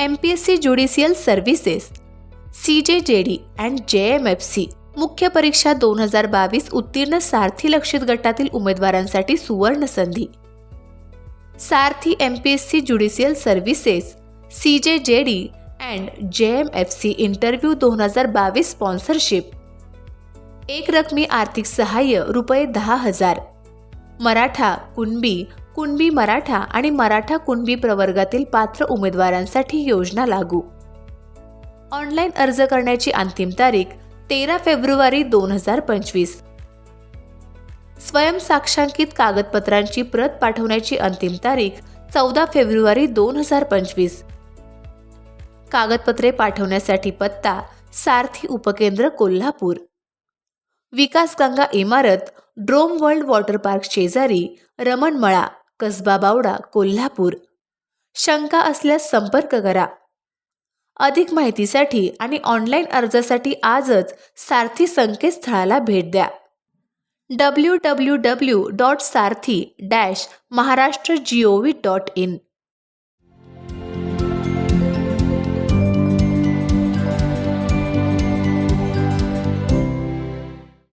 M P S C judicial services C J J D and J M F C मुख्य परीक्षा दोन हजार बावीस उत्तीर्ण सारथी लक्षित गटातील उमेदवारांसाठी सुवर्ण संधी. Sarthi M P S C judicial services C J J D and J M F C interview दोन हजार बावीस स्पॉन्सरशिप एक रकमी आर्थिक सहाय्य रुपये दहा हजार. मराठा कुणबी कुणबी मराठा आणि मराठा कुणबी प्रवर्गातील पात्र उमेदवारांसाठी योजना लागू. ऑनलाईन अर्ज करण्याची अंतिम तारीख तेरा फेब्रुवारी दोन हजार पंचवीस. स्वयंसाक्षांकित कागदपत्रांची प्रत पाठवण्याची अंतिम तारीख चौदा फेब्रुवारी दोन हजार पंचवीस. कागदपत्रे पाठवण्यासाठी पत्ता सारथी उपकेंद्र कोल्हापूर. विकास गंगा इमारत ड्रोम वर्ल्ड वॉटर पार्क शेजारी रमणमळा कसबा बावडा कोल्हापूर. शंका असल्यास संपर्क करा. अधिक माहितीसाठी आणि ऑनलाईन अर्जासाठी आजच सारथी संकेतस्थळाला भेट द्या. W W W dot Sarthi dash Maharashtra G O V dot in.